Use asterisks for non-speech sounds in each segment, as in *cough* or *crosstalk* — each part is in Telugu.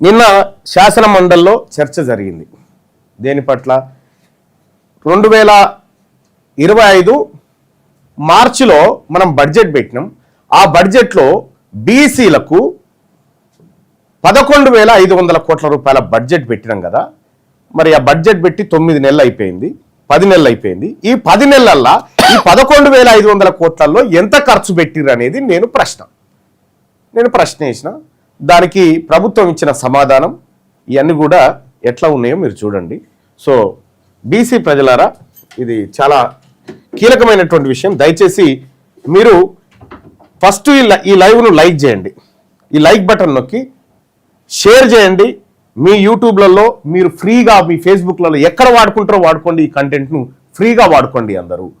నిన్న శాసన మండలిలో చర్చ జరిగింది. దేని పట్ల? రెండు వేల ఇరవై ఐదు మార్చిలో మనం బడ్జెట్ పెట్టినాం. ఆ బడ్జెట్లో బీసీలకు పదకొండు వేల ఐదు వందల కోట్ల రూపాయల బడ్జెట్ పెట్టినాం కదా. మరి ఆ బడ్జెట్ పెట్టి తొమ్మిది నెలలు అయిపోయింది. పది నెలలు అయిపోయింది. ఈ పది నెలల్లో ఈ పదకొండు వేల ఐదు వందల కోట్లలో ఎంత ఖర్చు పెట్టిర్రు అనేది నేను ప్రశ్న. నేను ప్రశ్న వేసిన. దానికి ప్రభుత్వం ఇచ్చిన సమాధానం ఇవన్నీ కూడా ఎట్లా ఉన్నాయో మీరు చూడండి. సో బీసీ ప్రజలారా ఇది చాలా కీలకమైనటువంటి విషయం. దయచేసి మీరు ఫస్ట్ ఈ లై- ఈ లైవ్ను లైక్ చేయండి. ఈ లైక్ బటన్ నొక్కి షేర్ చేయండి. మీ యూట్యూబ్లలో మీరు ఫ్రీగా మీ ఫేస్బుక్లలో ఎక్కడ వాడుకుంటారో వాడుకోండి ఈ కంటెంట్ను ఫ్రీగా వాడుకోండి అందరూ.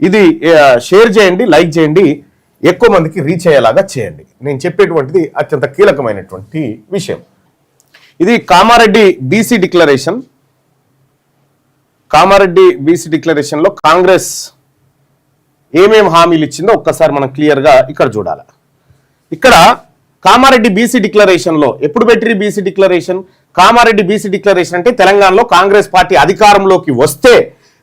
ఇది షేర్ చేయండి లైక్ చేయండి. ఎక్కువ మందికి రీచ్ అయ్యేలాగా చేయండి. నేను చెప్పేటువంటిది అత్యంత కీలకమైనటువంటి విషయం. ఇది Kamareddy BC declaration Kamareddy BC డిక్లరేషన్లో Congress ఏమేం హామీలు ఇచ్చిందో ఒక్కసారి మనం క్లియర్గా ఇక్కడ చూడాలి. ఇక్కడ కామారెడ్డి బీసీ డిక్లరేషన్లో ఎప్పుడు పెట్టిరి BC declaration Kamareddy BC declaration అంటే తెలంగాణలో కాంగ్రెస్ పార్టీ అధికారంలోకి వస్తే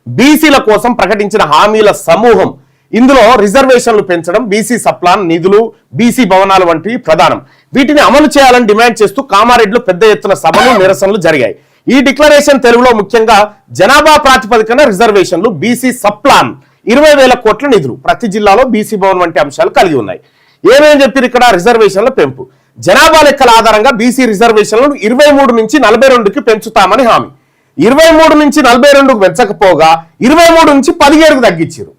బీసీల కోసం ప్రకటించిన హామీల సమూహం ఇందులో రిజర్వేషన్లు పెంచడం బీసీ సప్లాన్ నిధులు బీసీ భవనాలు వంటివి ప్రధానం. వీటిని అమలు చేయాలని డిమాండ్ చేస్తూ కామారెడ్డిలో పెద్ద ఎత్తున సభలు నిరసనలు జరిగాయి. ఈ డిక్లరేషన్ తెలుగులో ముఖ్యంగా జనాభా ప్రాతిపదికన రిజర్వేషన్లు బీసీ సప్లాన్ ఇరవై వేల కోట్ల నిధులు. ప్రతి జిల్లాలో బీసీ భవన్ వంటి అంశాలు కలిగి ఉన్నాయి. ఏమేం చెప్పారు ఇక్కడ రిజర్వేషన్ల పెంపు? జనాభా లెక్కల ఆధారంగా బీసీ రిజర్వేషన్లను ఇరవై మూడు నుంచి నలభై రెండుకి పెంచుతామని హామీ. ఇరవై మూడు నుంచి నలభై రెండుకు పెంచకపోగా ఇరవై మూడు నుంచి పదిహేడుకు తగ్గించారు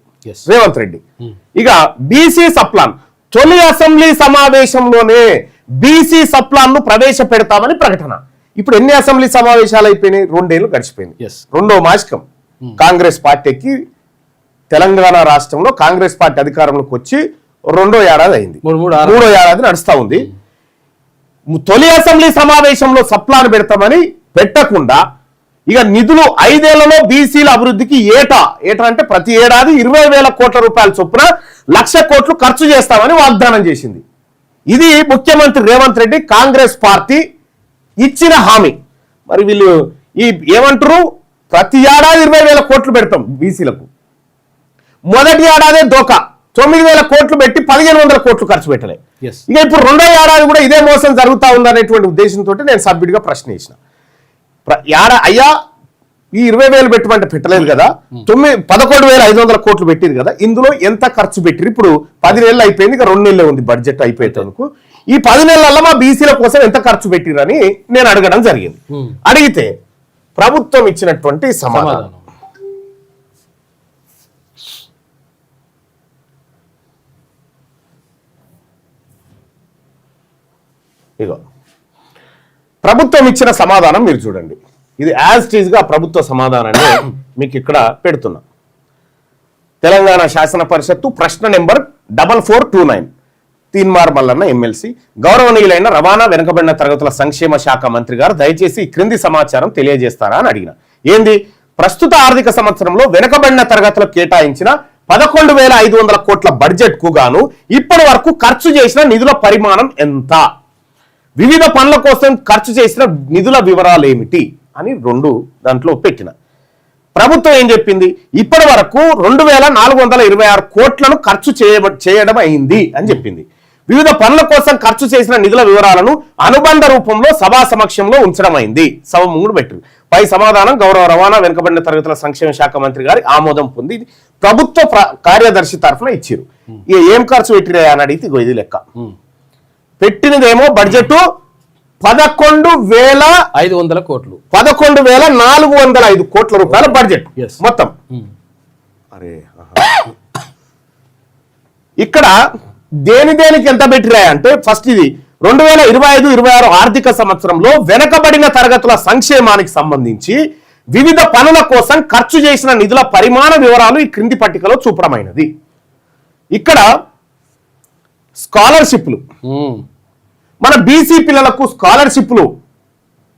రేవంత్ రెడ్డి. ఇక బీసీ సప్లాన్. తొలి అసెంబ్లీ సమావేశంలోనే బీసీ సప్లాన్ను ప్రవేశపెడతామని ప్రకటన. ఇప్పుడు ఎన్ని అసెంబ్లీ సమావేశాలు అయిపోయినాయి? రెండేళ్ళు గడిచిపోయింది. రెండో మాసికం. కాంగ్రెస్ పార్టీకి తెలంగాణ రాష్ట్రంలో కాంగ్రెస్ పార్టీ అధికారంలోకి వచ్చి రెండో ఏడాది అయింది. మూడు ఏడాది నడుస్తా ఉంది. తొలి అసెంబ్లీ సమావేశంలో సప్లాన్ పెడతామని పెట్టకుండా ఇక నిధులు ఐదేళ్ళలో బీసీల అభివృద్ధికి ఏటా? ఏటా అంటే ప్రతి ఏడాది ఇరవై వేల కోట్ల రూపాయల చొప్పున లక్ష కోట్లు ఖర్చు చేస్తామని వాగ్దానం చేసింది. ఇది ముఖ్యమంత్రి రేవంత్ రెడ్డి కాంగ్రెస్ పార్టీ ఇచ్చిన హామీ. మరి వీళ్ళు ఈ ఏమంటారు ప్రతి ఏడాది ఇరవై వేల కోట్లు పెడతాం బీసీలకు. మొదటి ఏడాదే దోక. తొమ్మిది వేల కోట్లు పెట్టి పదిహేను వందల కోట్లు ఖర్చు పెట్టలే. ఇక ఇప్పుడు రెండో ఏడాది కూడా ఇదే మోసం జరుగుతా ఉందనేటువంటి ఉద్దేశంతో నేను సభ్యుడిగా ప్రశ్న ఏడా అయ్యా ఈ ఇరవై వేలు పెట్టమంటే పెట్టలేదు కదా. తొమ్మిది పదకొండు వేల ఐదు వందల కోట్లు పెట్టింది కదా. ఇందులో ఎంత ఖర్చు పెట్టిరు ఇప్పుడు పది నెలలు అయిపోయింది ఇక రెండు నెలలే ఉంది బడ్జెట్ అయిపోయేందుకు ఈ పది నెలల్లో మా బీసీల కోసం ఎంత ఖర్చు పెట్టిరని నేను అడగడం జరిగింది. అడిగితే ప్రభుత్వం ఇచ్చినటువంటి సమాధానం. సమాధానం. ఇగో. ప్రభుత్వం ఇచ్చిన సమాధానం మీరు చూడండి. ఇది యాజ్ టీజ్గా ప్రభుత్వ సమాధానాన్ని మీకు ఇక్కడ పెడుతున్నా. తెలంగాణ శాసన పరిషత్తు ప్రశ్న number double four two nine. Teenmaar Mallanna MLC గౌరవనీయులైన రవాణా వెనుకబడిన తరగతుల సంక్షేమ శాఖ మంత్రి గారు దయచేసి క్రింది సమాచారం తెలియజేస్తారా అని అడిగిన. ఏంది? ప్రస్తుత ఆర్థిక సంవత్సరంలో వెనుకబడిన తరగతులకు కేటాయించిన పదకొండు వేల ఐదు వందల కోట్ల బడ్జెట్కు గాను ఇప్పటి వరకు ఖర్చు చేసిన నిధుల పరిమాణం ఎంత? వివిధ పనుల కోసం ఖర్చు చేసిన నిధుల వివరాలు ఏమిటి అని రెండు దాంట్లో పెట్టిన. ప్రభుత్వం ఏం చెప్పింది? ఇప్పటి వరకు రెండు వేల నాలుగు వందల ఇరవై ఆరు కోట్లను ఖర్చు చేయబ చేయడం అయింది అని చెప్పింది. వివిధ పనుల కోసం ఖర్చు చేసిన నిధుల వివరాలను అనుబంధ రూపంలో సభా సమక్షంలో ఉంచడం అయింది. సభ ముందు పెట్టింది పై సమాధానం గౌరవ రవాణా వెనుకబడిన తరగతుల సంక్షేమ శాఖ మంత్రి గారి ఆమోదం పొంది ప్రభుత్వ ప్ర- కార్యదర్శి తరఫున ఇచ్చారు. ఏం ఖర్చు పెట్టిరా అని అడిగితే ఇది లెక్క. పెట్టినదేమో బడ్జెట్ పదకొండు వేల ఐదు వందల కోట్లు. పదకొండు వేల నాలుగు వందల ఐదు కోట్ల రూపాయల బడ్జెట్. మొత్తం. ఉమ్. అరే ఇక్కడ దేని దేనికి ఎంత పెట్టిరా అంటే ఫస్ట్ ఇది రెండు వేల ఇరవై ఐదు ఇరవై ఆరు ఆర్థిక సంవత్సరంలో వెనకబడిన తరగతుల సంక్షేమానికి సంబంధించి వివిధ పనుల కోసం ఖర్చు చేసిన నిధుల పరిమాణ వివరాలు ఈ క్రింది పట్టికలో చూపడమైనది. ఇక్కడ స్కాలర్షిప్లు. మన బీసీ పిల్లలకు స్కాలర్షిప్లు.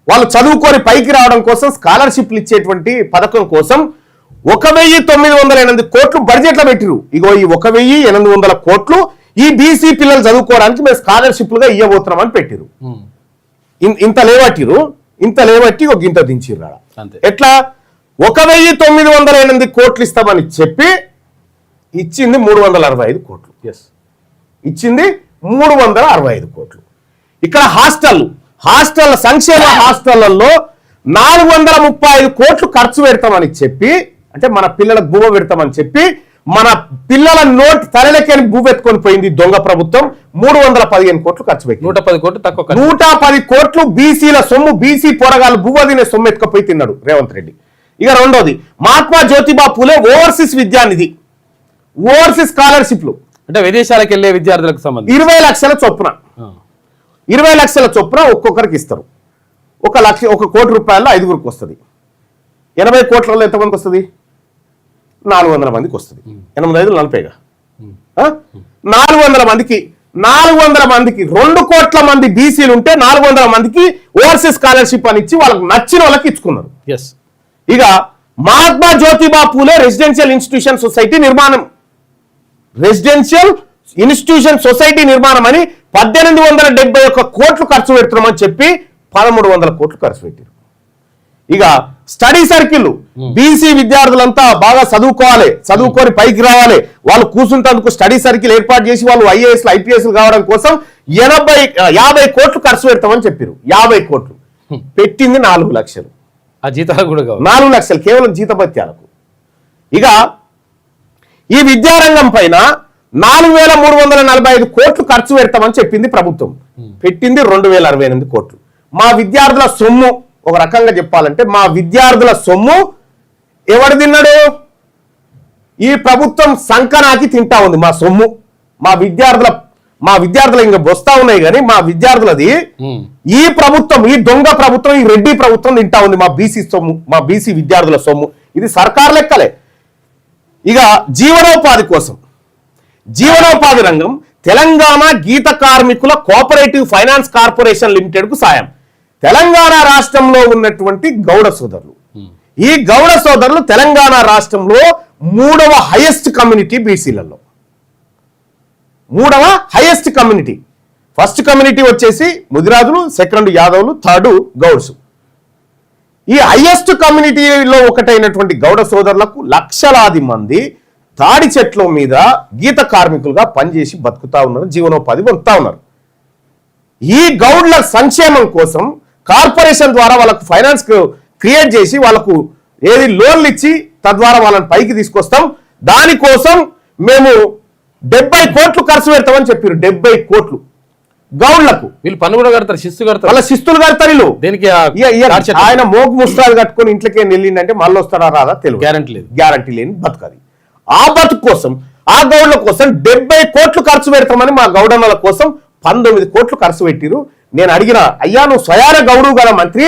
వాళ్ళు చదువుకొని పైకి రావడం కోసం స్కాలర్షిప్లు ఇచ్చేటువంటి పథకం కోసం ఒక వెయ్యి తొమ్మిది వందల ఎనిమిది కోట్లు బడ్జెట్లో పెట్టిరు ఇగో ఈ ఒక వెయ్యి ఎనిమిది వందల కోట్లు ఈ బీసీ పిల్లలు చదువుకోవడానికి మేము స్కాలర్షిప్లుగా ఇవ్వబోతున్నాం అని పెట్టిరు ఇంత లేవట్టిరు ఇంత లేవట్టి ఒక గింత దించిర్రు. ఎట్లా? ఒక వెయ్యి తొమ్మిది వందల ఎనిమిది కోట్లు ఇస్తామని చెప్పి ఇచ్చింది మూడు వందల అరవై ఐదు కోట్లు. ఎస్ ఇచ్చింది మూడు వందల అరవై ఐదు కోట్లు. ఇక్కడ హాస్టల్ హాస్టల్ సంక్షేమ హాస్టళ్ళలో నాలుగు వందల ముప్పై ఐదు కోట్లు ఖర్చు పెడతామని చెప్పి అంటే మన పిల్లలకు బువ్వ పెడతామని చెప్పి మన పిల్లల నోట్ తలలకని బువ్వ ఎత్తుకొని పోయింది దొంగ ప్రభుత్వం. మూడు వందల పదిహేను కోట్లు ఖర్చు పెట్టి నూట పది కోట్లు తక్కువ. నూట పది కోట్లు బీసీల సొమ్ము బీసీ పోరగాళ్ళు బువ్వ తినే సొమ్ము ఎత్తుకపోయి తిన్నాడు రేవంత్ రెడ్డి. ఇక రెండోది మహాత్మా జ్యోతిబా పూలే ఓవర్సీస్ విద్యానిధి ఓవర్సీస్ స్కాలర్షిప్లు. అంటే విదేశాలకు వెళ్ళే విద్యార్థులకు సంబంధించి. ఇరవై లక్షల చొప్పున. ఇరవై లక్షల చొప్పున ఒక్కొక్కరికి ఇస్తారు. ఒక లక్ష ఒక కోటి రూపాయల్లో ఐదుగురికి వస్తుంది. ఎనభై కోట్లలో ఎంతమందికి వస్తుంది? నాలుగు వందల మందికి వస్తుంది. ఎనిమిది ఐదు నలభైగా? నాలుగు వందల మందికి నాలుగు వందల మందికి రెండు కోట్ల మంది బీసీలు ఉంటే నాలుగు వందల మందికి ఓవర్సీస్ స్కాలర్షిప్ అని ఇచ్చి వాళ్ళకి నచ్చిన వాళ్ళకి ఇచ్చుకున్నారు. ఎస్ ఇక Mahatma Jyotiba Phule residential institution society నిర్మాణం. రెసిడెన్షియల్ ఇన్స్టిట్యూషన్ సొసైటీ నిర్మాణం అని పద్దెనిమిది వందల డెబ్బై ఒక్క కోట్లు ఖర్చు పెడుతున్నామని చెప్పి పదమూడు వందల కోట్లు ఖర్చు పెట్టారు. ఇక స్టడీ సర్కిల్ బీసీ విద్యార్థులంతా బాగా చదువుకోవాలి చదువుకొని పైకి రావాలి. వాళ్ళు కూర్చుంటందుకు స్టడీ సర్కిల్ ఏర్పాటు చేసి వాళ్ళు ఐఏఎస్ ఐపీఎస్ కావడం కోసం ఎనభై యాభై కోట్లు ఖర్చు పెడతామని చెప్పారు. యాభై కోట్లు. పెట్టింది నాలుగు లక్షలు. ఆ జీతాలు కూడా కావాలి. నాలుగు లక్షలు కేవలం జీతభత్యాలకు. ఇక ఈ విద్యారంగం పైన నాలుగు వేల మూడు వందల నలభై ఐదు కోట్లు ఖర్చు పెడతామని చెప్పింది ప్రభుత్వం. పెట్టింది రెండు వేల అరవై ఎనిమిది కోట్లు. మా విద్యార్థుల సొమ్ము ఒక రకంగా చెప్పాలంటే మా విద్యార్థుల సొమ్ము ఎవడు తిన్నాడు? ఈ ప్రభుత్వం సంకనాకి తింటా ఉంది మా సొమ్ము. మా విద్యార్థుల మా విద్యార్థులు ఇంకా బొస్తా ఉన్నాయి కానీ మా విద్యార్థులది ఉమ్. ఈ ప్రభుత్వం ఈ దొంగ ప్రభుత్వం ఈ రెడ్డి ప్రభుత్వం తింటా ఉంది మా బీసీ సొమ్ము మా బీసీ విద్యార్థుల సొమ్ము. ఇది సర్కార్ లెక్కలే. ఇక జీవనోపాధి కోసం. జీవనోపాధి రంగం తెలంగాణ గీత కార్మికుల కోఆపరేటివ్ ఫైనాన్స్ కార్పొరేషన్ లిమిటెడ్కు సాయం. తెలంగాణ రాష్ట్రంలో ఉన్నటువంటి గౌడ సోదరులు. ఈ గౌడ సోదరులు తెలంగాణ రాష్ట్రంలో మూడవ హైయెస్ట్ కమ్యూనిటీ బీసీలలో. మూడవ హైయెస్ట్ కమ్యూనిటీ. ఫస్ట్ కమ్యూనిటీ వచ్చేసి ముదిరాజులు సెకండ్ యాదవులు థర్డ్ గౌడ్స్. ఈ హైయెస్ట్ కమ్యూనిటీలో ఒకటైనటువంటి గౌడ సోదరులకు లక్షలాది మంది తాడి చెట్ల మీద గీత కార్మికులుగా పనిచేసి బతుకుతా ఉన్నారు జీవనోపాధి పొందుతా ఉన్నారు. ఈ గౌడ్ల సంక్షేమం కోసం కార్పొరేషన్ ద్వారా వాళ్ళకు ఫైనాన్స్ క్రియేట్ చేసి వాళ్ళకు ఏది లోన్లు ఇచ్చి తద్వారా వాళ్ళని పైకి తీసుకొస్తాం. దానికోసం మేము డెబ్బై కోట్లు ఖర్చు పెడతామని చెప్పారు డెబ్బై కోట్లు. గౌడ్లకు వీళ్ళు పన్ను కూడా కడతారు శిస్తు కడతారు. వాళ్ళ శిస్తులు కడతారు వీళ్ళు. దేనికి? ఆయన మోగు ముస్తాలు కట్టుకొని ఇంట్లోకి వెళ్ళిండంటే మళ్ళీ వస్తారా రాదా తెలియదు. Guarantee లేదు. గ్యారంటీ లేని బతుకది ఆ బతుకు కోసం ఆ గౌడ్ల కోసం డెబ్బై కోట్లు ఖర్చు పెడతామని మా గౌడన్నల కోసం పంతొమ్మిది కోట్లు ఖర్చు పెట్టిరు. నేను అడిగిన అయ్యా నువ్వు స్వయాన గౌడు కదా మంత్రి?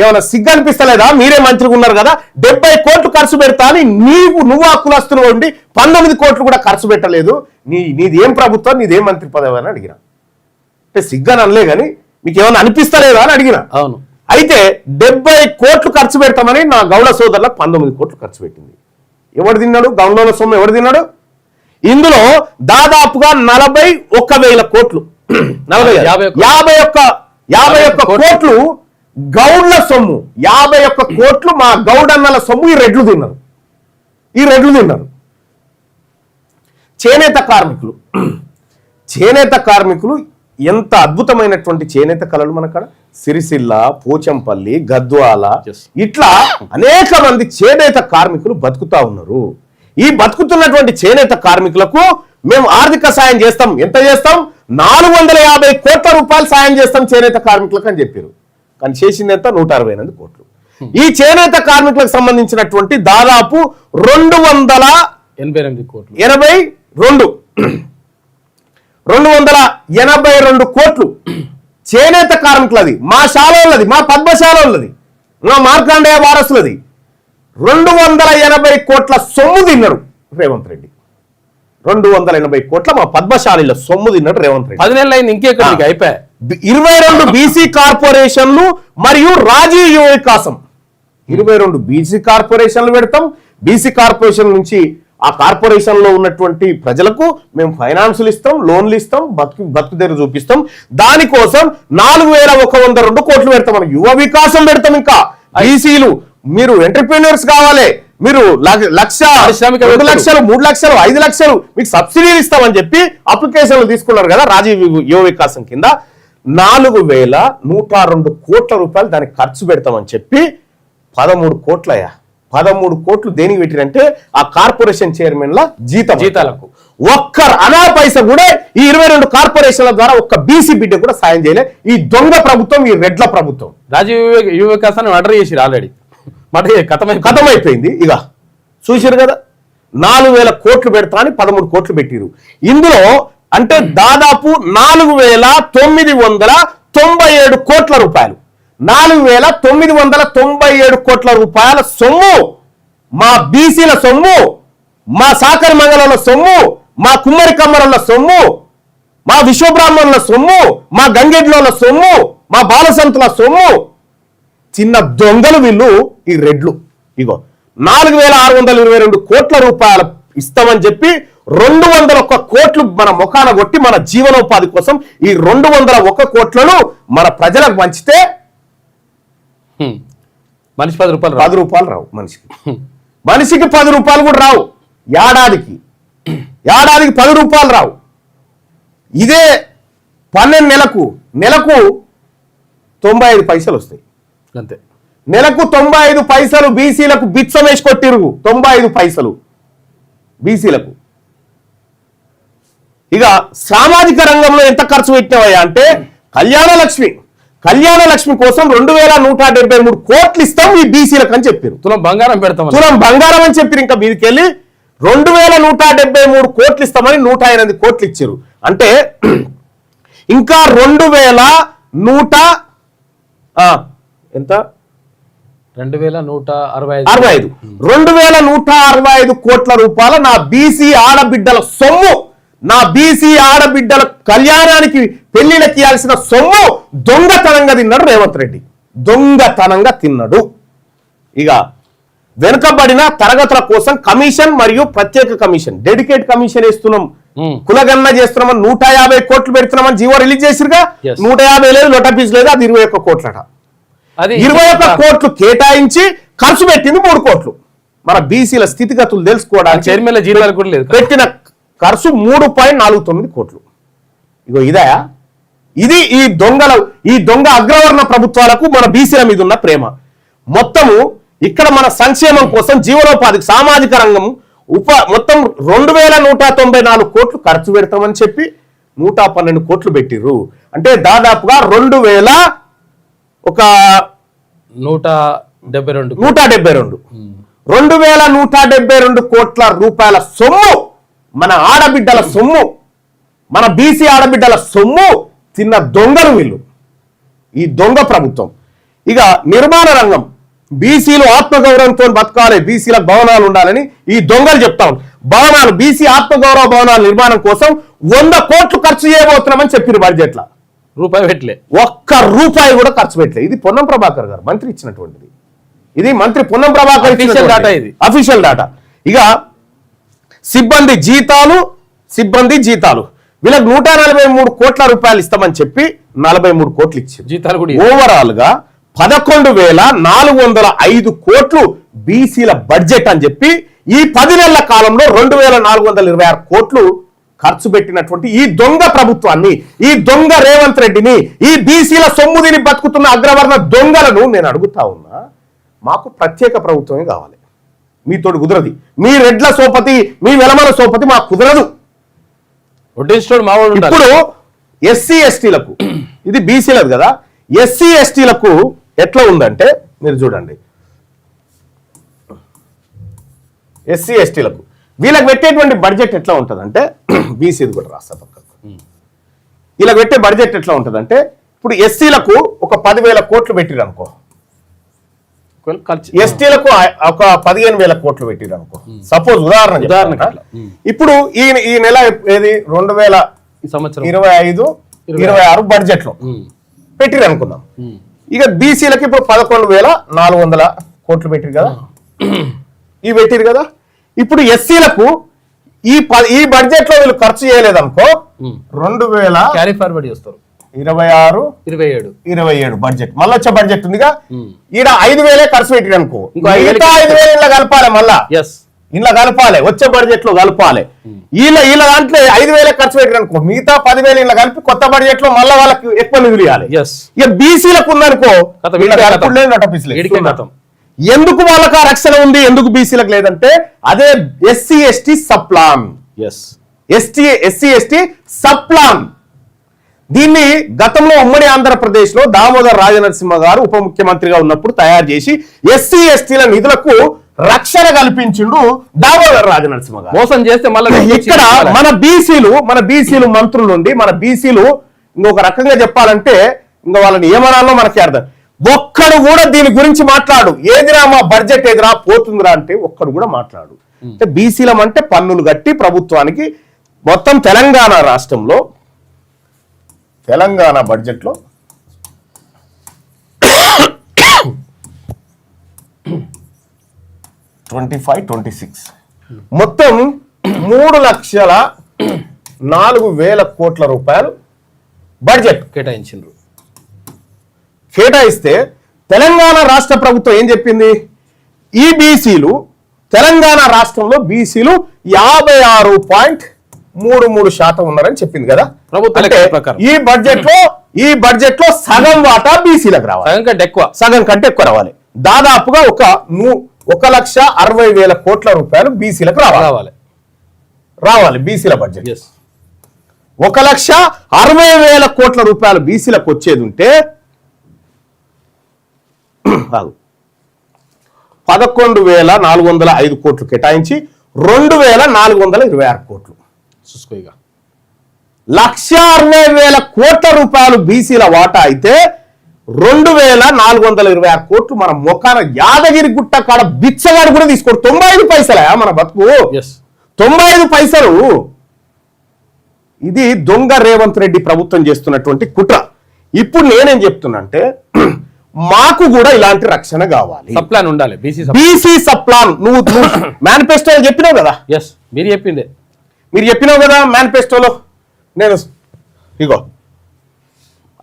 ఏమైనా సిగ్గు అనిపిస్తలేదా మీరే మంత్రిగా ఉన్నారు కదా? డెబ్బై కోట్లు ఖర్చు పెడతా అని నీవు నువ్వు ఆ కులస్తులు ఉండి పంతొమ్మిది కోట్లు కూడా ఖర్చు పెట్టలేదు. నీ నీది ఏం ప్రభుత్వం? నీదేం మంత్రి పదవి అని అడిగిన. అంటే సిగ్గని అనలే కానీ మీకు ఏమైనా అనిపిస్తలేదా అని అడిగిన. అవును. అయితే డెబ్బై కోట్లు ఖర్చు పెడతామని నా గౌడ సోదరులకు పంతొమ్మిది కోట్లు ఖర్చు పెట్టింది. ఎవడు తిన్నాడు? గౌండోల సొమ్ము ఎవడు తిన్నాడు? ఇందులో దాదాపుగా నలభై ఒక్క వేల కోట్లు. *clears throat* నలభై యాభై ఒక్క- యాభై ఒక్క. కోట్లు గౌడ్ల సొమ్ము. యాభై ఒక్క కోట్లు మా గౌడన్నల సొమ్ము ఈ రెడ్లు తిన్నారు. ఈ రెడ్లు తిన్నారు. చేనేత కార్మికులు. *clears throat* చేనేత కార్మికులు ఎంత అద్భుతమైనటువంటి చేనేత కళలు మనకాడ? సిరిసిల్ల పోచంపల్లి గద్వాల. ఇట్లా అనేక మంది చేనేత కార్మికులు బతుకుతా ఉన్నారు. ఈ బతుకుతున్నటువంటి చేనేత కార్మికులకు మేము ఆర్థిక సాయం చేస్తాం. ఎంత చేస్తాం? నాలుగు వందల యాభై కోట్ల రూపాయలు సాయం చేస్తాం చేనేత కార్మికులకు అని చెప్పారు. కానీ చేసింది ఎంత? నూట అరవై ఎనిమిది కోట్లు. ఈ చేనేత కార్మికులకు సంబంధించినటువంటి దాదాపు రెండు వందల ఎనభై ఎనిమిది కోట్లు. ఎనభై రెండు. రెండు వందల ఎనభై రెండు కోట్లు. చేనేత కార్మికులది మా శాలోళ్ళది మా పద్మశాలోళ్ళది మా మార్కాండేయ వారసులది. రెండు వందల ఎనభై కోట్ల సొమ్ము తిన్నాడు రేవంత్ రెడ్డి. రెండు వందల ఎనభై కోట్ల మా పద్మశాలిల సొమ్ము తిన్నాడు రేవంత్ రెడ్డి. పది నెలలు అయింది ఇంకెక్కడ నీకు అయిపోయా? బి- ఇరవై రెండు బీసీ కార్పొరేషన్లు మరియు రాజీవ్ యువ వికాసం ఇరవై రెండు బీసీ కార్పొరేషన్లు పెడతాం. బీసీ కార్పొరేషన్ నుంచి ఆ కార్పొరేషన్లో ఉన్నటువంటి ప్రజలకు మేము ఫైనాన్సులు ఇస్తాం లోన్లు ఇస్తాం బతుకు బతుకు తెర చూపిస్తాం. దానికోసం నాలుగు వేల ఒక వంద రెండు కోట్లు పెడతాం మనం యువ వికాసం పెడతాం ఇంకా. ఐసీలు మీరు ఎంటర్ప్రీనర్స్ కావాలి. మీరు లక్ష- రెండు. లక్షలు మూడు లక్షలు ఐదు లక్షలు మీకు సబ్సిడీలు ఇస్తామని చెప్పి అప్లికేషన్లు తీసుకున్నారు కదా రాజీవ్ యువ వికాసం కింద. నాలుగు వేల నూట రెండు కోట్ల రూపాయలు దానికి ఖర్చు పెడతామని చెప్పి పదమూడు కోట్లయ్యా. పదమూడు కోట్లు దేనికి పెట్టిరంటే ఆ కార్పొరేషన్ చైర్మన్ ల జీతం జీతాలకు. ఒక్క అనా పైస కూడా ఈ ఇరవై రెండు కార్పొరేషన్ల ద్వారా ఒక్క బీసీ బిడ్డ కూడా సాయం చేయలే. ఈ దొంగ ప్రభుత్వం ఈ రెడ్ల ప్రభుత్వం. రాజీవ్ వివేక్ యువ వికాసాన్ని మర్డర్ చేసిరు ఆల్రెడీ. మర్డర్ కథమై కథం అయిపోయింది ఇక చూసారు కదా? నాలుగు వేల కోట్లు పెడతా అని పదమూడు కోట్లు పెట్టిరు ఇందులో అంటే దాదాపు నాలుగు వేల తొమ్మిది వందల తొంభై ఏడు కోట్ల రూపాయలు. నాలుగు వేల తొమ్మిది వందల తొంభై ఏడు కోట్ల రూపాయల సొమ్ము. మా బీసీల సొమ్ము మా సాకర మంగళంలో సొమ్ము మా కుమ్మరి కమ్మరంలో సొమ్ము మా విశ్వబ్రాహ్మణుల సొమ్ము మా గంగెడ్లోల సొమ్ము మా బాలసంతుల సొమ్ము. చిన్న దొంగలు వీళ్ళు ఈ రెడ్లు. ఇగో నాలుగు వేల ఆరు వందల ఇరవై రెండు కోట్ల రూపాయలు ఇస్తామని చెప్పి రెండు వందల ఒక్క కోట్లు మన ముఖాన కొట్టి మన జీవనోపాధి కోసం ఈ రెండు వందల ఒక్క కోట్లను మన ప్రజలకు పంచితే మనిషి పది రూపాయలు. పది రూపాయలు రావు మనిషికి. మనిషికి పది రూపాయలు కూడా రావు. ఏడాదికి. ఏడాదికి పది రూపాయలు రావు. ఇదే పన్నెండు నెలకు. నెలకు తొంభై ఐదు పైసలు వస్తాయి. అంతే. నెలకు తొంభై ఐదు పైసలు బీసీలకు బిచ్చం వేసి కొట్టిరు. తొంభై ఐదు పైసలు బీసీలకు. ఇక సామాజిక రంగంలో ఎంత ఖర్చు పెట్టినవయ్యా అంటే కళ్యాణ లక్ష్మి కళ్యాణ లక్ష్మి కోసం రెండు వేల నూట డెబ్బై మూడు కోట్లు ఇస్తాం ఈ బీసీలకు అని చెప్పారు. తులం బంగారం పెడతాం తులం బంగారం అని చెప్పారు ఇంకా మీదకెళ్ళి రెండు వేల నూట డెబ్బై మూడు కోట్లు ఇస్తామని నూట ఎనిమిది కోట్లు ఇచ్చారు. అంటే ఇంకా రెండు వేల నూట ఆ, ఎంత? రెండు వేల నూట అరవై అరవై ఐదు. రెండు వేల నూట అరవై ఐదు కోట్ల రూపాయల నా బీసీ ఆడబిడ్డల సొమ్ము నా బీసీ ఆడబిడ్డల కళ్యాణానికి పెళ్ళిళ్ళకి ఇవ్వాల్సిన సొమ్ము దొంగతనంగా తిన్నాడు రేవంత్ రెడ్డి. దొంగతనంగా తిన్నాడు. ఇక వెనుకబడిన తరగతుల కోసం కమిషన్ మరియు ప్రత్యేక కమిషన్ డెడికేట్ కమిషన్ వేస్తున్నాం. కులగన్న చేస్తున్నామని నూట యాభై కోట్లు పెడుతున్నామని జీవో రిలీజ్ చేసిరుగా. నూట యాభై లేదు లొట పీస్ లేదు అది ఇరవై ఒక్క కోట్లట. ఇరవై ఒక్క కోట్లు కేటాయించి ఖర్చు పెట్టింది మూడు కోట్లు. మన బీసీల స్థితిగతులు తెలుసుకోవడానికి పెట్టిన ఖర్చు మూడు పాయింట్ నాలుగు తొమ్మిది కోట్లు. ఇగో ఇదా? ఇది ఈ దొంగల ఈ దొంగ అగ్రవర్ణ ప్రభుత్వాలకు మన బీసీల మీద ఉన్న ప్రేమ. మొత్తము ఇక్కడ మన సంక్షేమం కోసం జీవనోపాధికి సామాజిక రంగం ఉప మొత్తం రెండు వేల నూట తొంభై నాలుగు కోట్లు ఖర్చు పెడతామని చెప్పి నూట పన్నెండు కోట్లు పెట్టిర్రు. అంటే దాదాపుగా రెండు వేల ఒక నూట డెబ్బై రెండు నూట డెబ్బై రెండు. రెండు వేల నూట డెబ్బై రెండు కోట్ల రూపాయల సొమ్ము మన ఆడబిడ్డల సొమ్ము మన బీసీ ఆడబిడ్డల సొమ్ము తిన్న దొంగలు వీళ్ళు. ఈ దొంగ ప్రభుత్వం. ఇక నిర్మాణ రంగం. బీసీలు ఆత్మగౌరవంతో బతకాలి బీసీలకు భవనాలు ఉండాలని ఈ దొంగలు చెప్తాం భవనాలు బీసీ ఆత్మగౌరవ భవనాల నిర్మాణం కోసం వంద కోట్లు ఖర్చు చేయబోతున్నామని చెప్పారు బడ్జెట్లో. రూపాయి పెట్టలే. ఒక్క రూపాయి కూడా ఖర్చు పెట్టలేదు ఇది పొన్నం ప్రభాకర్ గారు మంత్రి ఇచ్చినటువంటిది. ఇది మంత్రి పొన్నం ప్రభాకర్ Official data ఇది. అఫీషియల్ డాటా ఇక సిబ్బంది జీతాలు సిబ్బంది జీతాలు. వీళ్ళకి నూట నలభై మూడు కోట్ల రూపాయలు ఇస్తామని చెప్పి నలభై మూడు కోట్లు ఇచ్చింది. జీతాలు కూడా ఓవరాల్గా పదకొండు వేల నాలుగు వందల ఐదు కోట్లు బీసీల బడ్జెట్ అని చెప్పి ఈ పది నెలల కాలంలో రెండు వేల నాలుగు వందల ఇరవై ఆరు కోట్లు ఖర్చు పెట్టినటువంటి ఈ దొంగ ప్రభుత్వాన్ని ఈ దొంగ రేవంత్ రెడ్డిని ఈ బీసీల సొమ్ముదిని బతుకుతున్న అగ్రవర్ణ దొంగలను నేను అడుగుతా ఉన్నా మాకు ప్రత్యేక ప్రభుత్వమే కావాలి. మీతోటి కుదరది. మీ రెడ్ల సోపతి మీ వెలమల సోపతి మాకు కుదరదు. ఇప్పుడు ఎస్సీ ఎస్టీలకు *clears throat* ఇది బీసీలకు కదా ఎస్సీ ఎస్టీలకు ఎట్లా ఉందంటే మీరు చూడండి. ఎస్సీ ఎస్టీలకు వీళ్ళకి పెట్టేటువంటి బడ్జెట్ ఎట్లా ఉంటుందంటే *clears throat* బీసీది కూడా రాస్తా పక్కకు. వీళ్ళకి పెట్టే బడ్జెట్ ఎట్లా ఉంటుందంటే ఇప్పుడు ఎస్సీలకు ఒక పదివేల కోట్లు పెట్టిరు అనుకో ఒకవేళ ఖర్చు ఎస్టీలకు ఒక పదిహేను వేల కోట్లు పెట్టిరు అనుకో. సపోజ్ ఉదాహరణ. ఉమ్. ఇప్పుడు ఈ ఈ నెల ఏది? రెండు వేల ఈ ఇరవై ఐదు ఇరవై ఆరు బడ్జెట్లో. పెట్టిరు అనుకుందాం. ఇక బీసీలకి ఇప్పుడు పదకొండు వేల నాలుగు వందల కోట్లు పెట్టిరు కదా. ఇవి పెట్టిరు కదా. ఇప్పుడు ఎస్సీలకు ఈ ఈ బడ్జెట్లో వీళ్ళు ఖర్చు చేయలేదనుకో. రెండు వేల క్యారీ ఫార్వర్డ్ చేస్తారు. ఇరవై ఆరు ఇరవై ఏడు. ఇరవై ఏడు బడ్జెట్ మళ్ళీ వచ్చే బడ్జెట్ ఉందిగా. ఈడ ఐదు వేలే ఖర్చు పెట్టాడు అనుకో. మిగతా ఐదు వేలు ఇలా కలపాలి మళ్ళా. ఇలా కలపాలి వచ్చే బడ్జెట్లో కలపాలి. వీళ్ళ వీళ్ళ దాంట్లో ఐదు వేలే ఖర్చు పెట్టాడు అనుకో. మిగతా పదివేలు ఇలా కలిపి కొత్త బడ్జెట్లో మళ్ళీ వాళ్ళకి ఎక్కువ నిధులు ఇవ్వాలి. ఇక బీసీలకు ఉందనుకో. ఎందుకు వాళ్ళకి ఆ రక్షణ ఉంది? ఎందుకు బీసీలకు లేదంటే అదే SC ST subplan. S ST SC ST subplan. దీన్ని గతంలో ఉమ్మడి ఆంధ్రప్రదేశ్లో దామోదర్ రాజనరసింహ గారు ఉప ముఖ్యమంత్రిగా ఉన్నప్పుడు తయారు చేసి ఎస్సీ ఎస్టీల నిధులకు రక్షణ కల్పించిండు దామోదర్ రాజనరసింహ గారు. మోసం చేస్తే మళ్ళీ ఇక్కడ మన బీసీలు మన బీసీలు మంత్రులు నుండి మన బీసీలు ఇంకొక రకంగా చెప్పాలంటే ఇంకా వాళ్ళ నియమనాల్లో మనకి అర్థం. ఒక్కడు కూడా దీని గురించి మాట్లాడు. ఏదిరా మా బడ్జెట్ ఏదిరా పోతుందిరా అంటే ఒక్కడు కూడా మాట్లాడు. అంటే బీసీలం అంటే పన్నులు కట్టి ప్రభుత్వానికి మొత్తం తెలంగాణ రాష్ట్రంలో తెలంగాణ బడ్జెట్లో ట్వంటీ ఫైవ్ ట్వంటీ సిక్స్. మొత్తం మూడు లక్షల నాలుగు వేల కోట్ల రూపాయలు బడ్జెట్ కేటాయించిండ్రు. కేటాయిస్తే తెలంగాణ రాష్ట్ర ప్రభుత్వం ఏం చెప్పింది? ఈ బీసీలు తెలంగాణ రాష్ట్రంలో బీసీలు యాభై ఆరు పాయింట్ మూడు మూడు శాతం ఉన్నారని చెప్పింది కదా? ప్రభుత్వ. ఈ బడ్జెట్లో ఈ బడ్జెట్లో సగం వాటా బీసీలకు రావాలి. సగం కంటే ఎక్కువ. సగం కంటే ఎక్కువ రావాలి. దాదాపుగా ఒక ఒక లక్ష అరవై వేల కోట్ల రూపాయలు బీసీలకు రావాలి. రావాలి. రావాలి బీసీల బడ్జెట్ ఒక లక్ష అరవై వేల కోట్ల రూపాయలు బీసీలకు వచ్చేది ఉంటే. పదకొండు వేల నాలుగు వందల ఐదు కోట్లు కేటాయించి రెండు వేల నాలుగు వందల ఇరవై ఆరు కోట్లు. చూసుకో ఇక. లక్ష అరవై వేల కోట్ల రూపాయలు బీసీల వాటా అయితే రెండు వేల నాలుగు వందల ఇరవై ఆరు కోట్లు మన మొఖాన యాదగిరి గుట్ట కాడ బిచ్చగాడు కూడా తీసుకోడు. తొంభై ఐదు పైసలే మన బతుకు? ఎస్ తొంభై ఐదు పైసలు? ఇది దొంగ రేవంత్ రెడ్డి ప్రభుత్వం చేస్తున్నటువంటి కుట్ర. ఇప్పుడు నేనేం చెప్తున్నా అంటే మాకు కూడా ఇలాంటి రక్షణ కావాలి. సప్లాన్ ఉండాలి. బీసీ బీసీ సప్లాన్ నువ్వు మేనిఫెస్టోలో *coughs* చెప్పినావు కదా? ఎస్ మీరు చెప్పిందే. మీరు చెప్పినావు కదా మేనిఫెస్టోలో నేను ఇగో.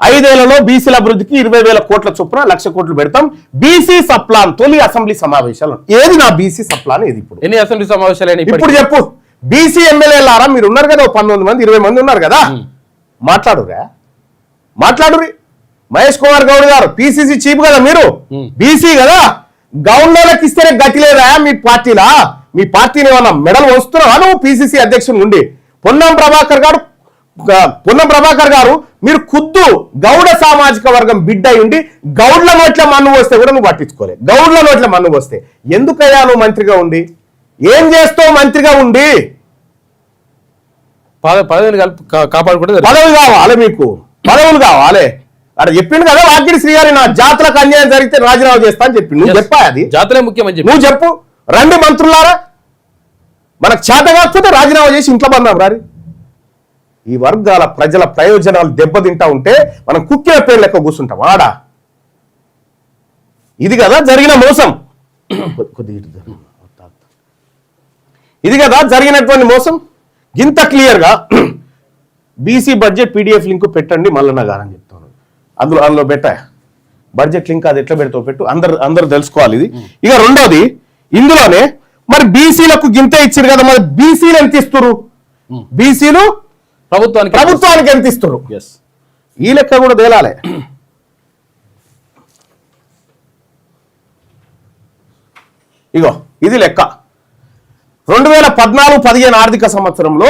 ఐదేళ్ళలో బీసీల అభివృద్ధికి ఇరవై వేల కోట్ల చొప్పున లక్ష కోట్లు పెడతాం. బీసీ సప్లాన్ తొలి అసెంబ్లీ సమావేశాలు. ఏది నా బీసీ సప్లాన్ ఏది ఇప్పుడు? ఎన్ని అసెంబ్లీ సమావేశాలు ఇప్పుడు చెప్పు. బీసీ ఎమ్మెల్యేలారా? మీరు ఉన్నారు కదా పంతొమ్మిది మంది ఇరవై మంది ఉన్నారు కదా. మాట్లాడురా. మాట్లాడురి మహేష్ కుమార్ గౌడ్ గారు పిసిసి చీఫ్ కదా మీరు. బీసీ కదా. గవర్నర్లకు ఇస్తేనే గతి లేదా మీ పార్టీలా? మీ పార్టీని ఏమన్నా మెడల్ వస్తున్నావా? నువ్వు పిసిసి అధ్యక్షుడు నుండి. పొన్నం ప్రభాకర్ గారు పొన్నం ప్రభాకర్ గారు మీరు ఖుద్దు గౌడ సామాజిక వర్గం బిడ్డ ఉండి గౌడ్ల నోట్ల మన్ను వస్తే కూడా నువ్వు పట్టించుకోలే. గౌడ్ల నోట్ల మన్ను వస్తే ఎందుకయ్యా నువ్వు మంత్రిగా ఉండి? ఏం చేస్తావు మంత్రిగా ఉండి? పద- పదవిని కాపాడుకుంటే. పదవి కావాలి మీకు. పదవులు కావాలి. అక్కడ చెప్పిండు కదా వాకిడి శ్రీగారి నా జాతులకు అన్యాయం జరిగితే రాజీనామా చేస్తా అని చెప్పిండు. నువ్వు. చెప్పా అది? జాతరే ముఖ్యం అని చెప్పి. నువ్వు చెప్పు. రండి మంత్రులారా. మనకు చేత కాకపోతే రాజీనామా చేసి ఇంట్లో బందాం రారి ఈ వర్గాల ప్రజల ప్రయోజనాలు దెబ్బతింటా ఉంటే మనం కుక్కిన పేరు లెక్క కూర్చుంటాం. ఆడా? ఇది కదా జరిగిన మోసం. ఇది కదా జరిగినటువంటి మోసం. ఇంత క్లియర్గా *clears throat* బీసీ బడ్జెట్ పీడిఎఫ్ లింక్ పెట్టండి మల్లన్న గారు అని చెప్తాను అందులో అందులో పెట్టా. బడ్జెట్ లింక్ అది ఎట్లా పెడతావు పెట్టు. అందరు అందరు తెలుసుకోవాలి ఇది. ఇక రెండోది ఇందులోనే మరి బీసీలకు గింత ఇచ్చారు కదా మరి బీసీలు ఎంత ఇస్తారు బీసీలు ప్రభుత్వానికి ప్రభుత్వానికి ఎంత ఇస్తారు ఎస్ ఈ లెక్క కూడా తేలాలి. ఇగో ఇది లెక్క. రెండు వేల పద్నాలుగు పదిహేను ఆర్థిక సంవత్సరంలో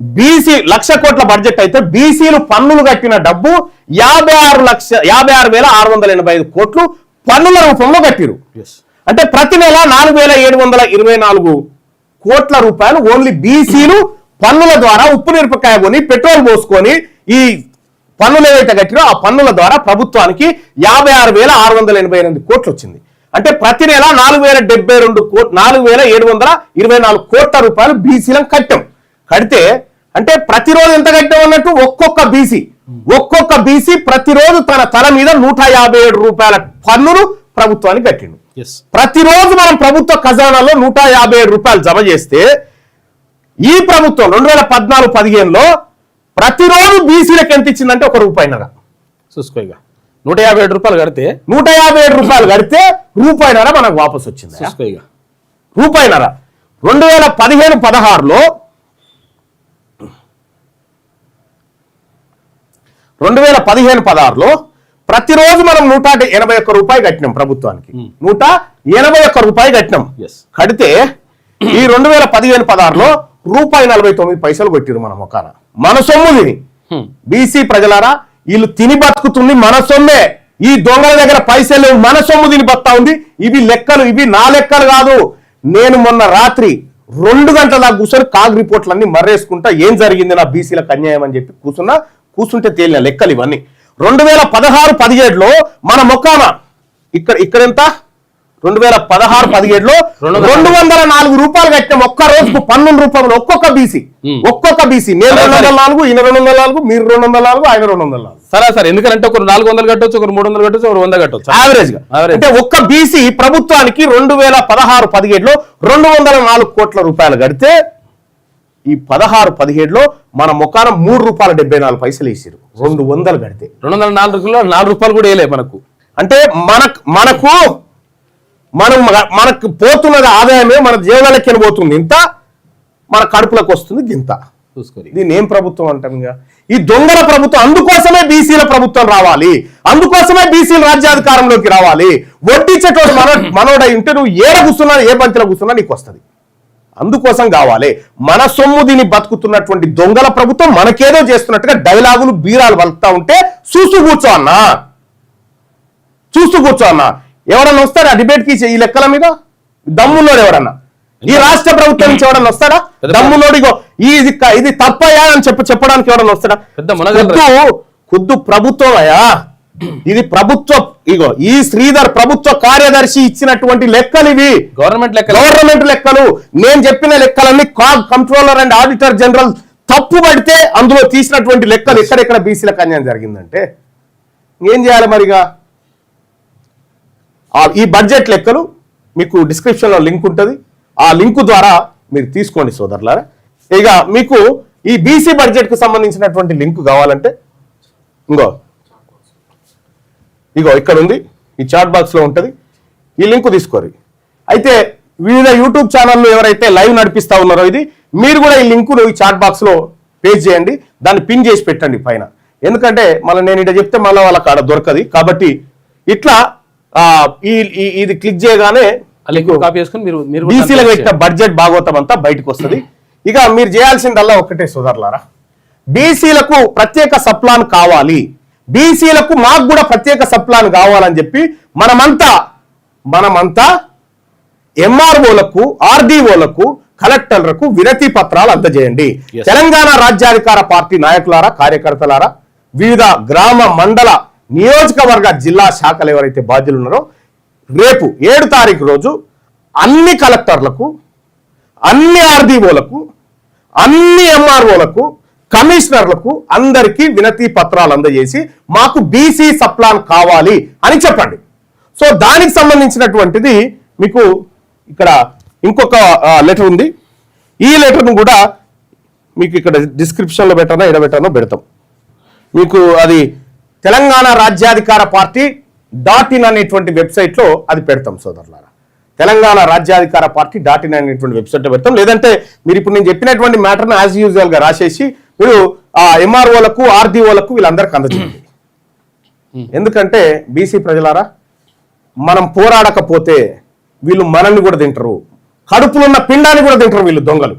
బీసీ లక్ష కోట్ల బడ్జెట్ అయితే బీసీలు పన్నులు కట్టిన డబ్బు యాభై ఆరు లక్ష యాభై ఆరు వేల ఆరు వందల ఎనభై ఐదు కోట్లు పన్నుల రూపంలో కట్టిరు అంటే ప్రతి నెల నాలుగు వేల ఏడు వందల ఇరవై నాలుగు కోట్ల రూపాయలు ఓన్లీ బీసీలు పన్నుల ద్వారా ఉప్పు మిరపకాయ కొని పెట్రోల్ పోసుకొని ఈ పన్నులు ఏవైతే కట్టినో ఆ పన్నుల ద్వారా ప్రభుత్వానికి యాభై ఆరు వేల ఆరు వందల ఎనభై ఎనిమిది కోట్లు వచ్చింది అంటే ప్రతి నెల నాలుగు వేల డెబ్బై రెండు కోట్ నాలుగు వేల ఏడు వందల ఇరవై నాలుగు కోట్ల రూపాయలు బీసీలను కట్టాం. కడితే అంటే ప్రతిరోజు ఎంత కట్టాం అన్నట్టు ఒక్కొక్క బీసీ ఒక్కొక్క బీసీ ప్రతిరోజు తన తల మీద నూట యాభై ఏడు రూపాయల పన్నులు ప్రభుత్వానికి కట్టిండు. ప్రతిరోజు మనం ప్రభుత్వ ఖజానాలో నూట యాభై ఏడు రూపాయలు జమ చేస్తే ఈ ప్రభుత్వం రెండు వేల పద్నాలుగు పదిహేనులో ప్రతిరోజు బీసీలకు ఎంత ఇచ్చిందంటే ఒక రూపాయిన్నర చూసుకో ఇక. నూట యాభై ఏడు రూపాయలు కడితే నూట యాభై ఏడు రూపాయలు కడితే రూపాయిన్నర మనకు వాపస్ వచ్చింది? చూసుకో ఇక. రూపాయిన్నర రెండు వేల పదిహేను పదహారులో రెండు వేల పదిహేను పదహారులో ప్రతిరోజు మనం నూట ఎనభై ఒక్క రూపాయి కట్టినాం ప్రభుత్వానికి. నూట ఎనభై ఒక్క రూపాయి కట్టినాం. కడితే ఈ రెండు వేల పదిహేను పదహారులో రూపాయి నలభై తొమ్మిది పైసలు కొట్టిరు మన మొకాన మన సొమ్ము తిని. బీసీ ప్రజలారా వీళ్ళు తిని బతుకుతుంది మన సొమ్మే. ఈ దొంగల దగ్గర పైసలు మన సొమ్ము తిని బతా ఉంది. ఇవి లెక్కలు ఇవి నా లెక్కలు కాదు. నేను మొన్న రాత్రి రెండు గంటల దాకా కూర్చొని కాగ్ రిపోర్ట్లన్నీ మర్రేసుకుంటా ఏం జరిగింది నా బీసీలకు అన్యాయం అని చెప్పి కూర్చున్నా కూర్చుంటే తేలిన లెక్కలు ఇవన్నీ. రెండు వేల పదహారు పదిహేడులో మన మొక్కాన ఇక్కడ ఇక్కడ ఎంత? రెండు వేల పదహారు పదిహేడులో రెండు వందల రెండు వందల నాలుగు రూపాయలు కట్టిన ఒక్క రోజుకు పన్నెండు రూపాయలు ఒక్కొక్క బీసీ. ఒక్కొక్క బీసీ. నేను రెండు వందల నాలుగు ఈయన రెండు వందల నాలుగు మీరు రెండు వందల నాలుగు ఆయన రెండు వందల నాలుగు. సరే సరే. ఎందుకంటే ఒకరు నాలుగు వందలు కట్టొచ్చు ఒకరు మూడు వందలు కట్టొచ్చు ఒకరు వంద కట్టొచ్చు. యావరేజ్గా. అంటే ఒక్క బీసీ ప్రభుత్వానికి రెండు వేల పదహారు పదిహేడులో రెండు వందల నాలుగు కోట్ల రూపాయలు కడితే ఈ పదహారు పదిహేడులో మన ముఖాన మూడు రూపాయల డెబ్బై నాలుగు పైసలు వేసారు రెండు వందలు కడితే. రెండు వందల నాలుగులో నాలుగు రూపాయలు కూడా వేయలే మనకు. అంటే మనకు మనకు మనం మనకు పోతున్నది ఆదాయమే మన జీవనలెక్కన పోతుంది ఇంత మన కడుపులకు వస్తుంది గింత. చూసుకోరు. దీన్ని ఏం ప్రభుత్వం అంటాం ఇక? ఈ దొంగల ప్రభుత్వం అందుకోసమే బీసీల ప్రభుత్వం రావాలి. అందుకోసమే బీసీల రాజ్యాధికారంలోకి రావాలి. వడ్డించేటోడు మన మనోడై ఉంటే నువ్వు ఏడ కూర్చున్నా ఏ పంతిలో కూర్చున్నా నీకు వస్తుంది. అందుకోసం కావాలి. మన సొమ్ము దీన్ని బతుకుతున్నటువంటి దొంగల ప్రభుత్వం మనకేదో చేస్తున్నట్టుగా డైలాగులు బీరాలు వలుపుతా ఉంటే చూస్తూ కూర్చో అన్నా. చూస్తూ కూర్చో అన్నా. ఎవడన్నా వస్తాడా? డిబేట్కి ఈ లెక్కల మీద? దమ్మున్నోడు ఎవడన్నా? ఈ రాష్ట్ర ప్రభుత్వం నుంచి ఎవడన్నా వస్తాడా? పెద్ద- దమ్మున్నోడు ఇగో ఈ ఇది తప్పయా అని చెప్పి చెప్పడానికి ఎవడన్నా వస్తాడా? ఖుద్దు ఖుద్దు ప్రభుత్వం అయ్యా ఇది ప్రభుత్వ ఇగో ఈ శ్రీధర్ ప్రభుత్వ కార్యదర్శి ఇచ్చినటువంటి లెక్కలు ఇవి. గవర్నమెంట్ లెక్క గవర్నమెంట్ లెక్కలు. నేను చెప్పిన లెక్కలన్నీ CAG controller and auditor general తప్పు పడితే అందులో తీసినటువంటి లెక్కలు ఎక్కడెక్కడ బీసీలకు అన్యాయం జరిగిందంటే? ఏం చేయాలి మరిగా? ఈ బడ్జెట్ లెక్కలు మీకు డిస్క్రిప్షన్లో లింక్ ఉంటుంది. ఆ లింక్ ద్వారా మీరు తీసుకోండి సోదరులారా. ఇక మీకు ఈ బీసీ బడ్జెట్కు సంబంధించినటువంటి లింక్ కావాలంటే ఇంకో ఇగో ఇక్కడ ఉంది ఈ చాట్ బాక్స్లో ఉంటుంది. ఈ లింక్ తీసుకోరు. అయితే వివిధ యూట్యూబ్ ఛానళ్ళు ఎవరైతే లైవ్ నడిపిస్తా ఉన్నారో ఇది మీరు కూడా ఈ లింకును ఈ చాట్ బాక్స్లో పేజ్ చేయండి. దాన్ని పిన్ చేసి పెట్టండి పైన. ఎందుకంటే మళ్ళీ నేను ఇట చెప్తే మళ్ళీ వాళ్ళకి ఆడ దొరకది. కాబట్టి ఇట్లా ఇది క్లిక్ చేయగానే కాపీ చేసుకుని మీరు మీరు కూడా బీసీలకు దాంట్లో పెట్టిన బడ్జెట్ భాగవతం అంతా బయటకు వస్తుంది. ఇక మీరు చేయాల్సిందల్లా ఒకటే సోదరులారా. బీసీలకు ప్రత్యేక సప్లాన్ కావాలి. బీసీలకు మాకు కూడా ప్రత్యేక సప్లాన్ కావాలని చెప్పి మనమంతా మనమంతా ఎంఆర్ఓలకు ఆర్డీఓలకు కలెక్టర్లకు వినతి పత్రాలు అందజేయండి. తెలంగాణ రాజ్యాధికార పార్టీ నాయకులారా కార్యకర్తలారా వివిధ గ్రామ మండల నియోజకవర్గ జిల్లా శాఖలు ఎవరైతే బాధ్యులు ఉన్నారో రేపు ఏడు తారీఖు రోజు అన్ని కలెక్టర్లకు అన్ని ఆర్డీఓలకు అన్ని ఎంఆర్ఓలకు కమిషనర్లకు అందరికీ వినతి పత్రాలు అందజేసి మాకు బీసీ సప్లాన్ కావాలి అని చెప్పండి. సో దానికి సంబంధించినటువంటిది మీకు ఇక్కడ ఇంకొక లెటర్ ఉంది. ఈ లెటర్ను కూడా మీకు ఇక్కడ డిస్క్రిప్షన్లో పెట్టానో ఎడబెట్టానో పెడతాం. మీకు అది తెలంగాణ రాజ్యాధికార పార్టీ డాట్ ఇన్ అనేటువంటి వెబ్సైట్లో అది పెడతాం సోదరులారా. తెలంగాణ రాజ్యాధికార పార్టీ డాట్ ఇన్ అనేటువంటి వెబ్సైట్లో పెడతాం. లేదంటే మీరు ఇప్పుడు నేను చెప్పినటువంటి మ్యాటర్ను యాజ్ యూజువల్గా రాసేసి మీరు ఆ ఎంఆర్ఓలకు ఆర్డీఓలకు వీళ్ళందరికీ అందజేయండి. ఎందుకంటే బీసీ ప్రజలారా మనం పోరాడకపోతే వీళ్ళు మనల్ని కూడా తింటారు. కడుపులో ఉన్న పిండాన్ని కూడా తింటారు వీళ్ళు దొంగలు.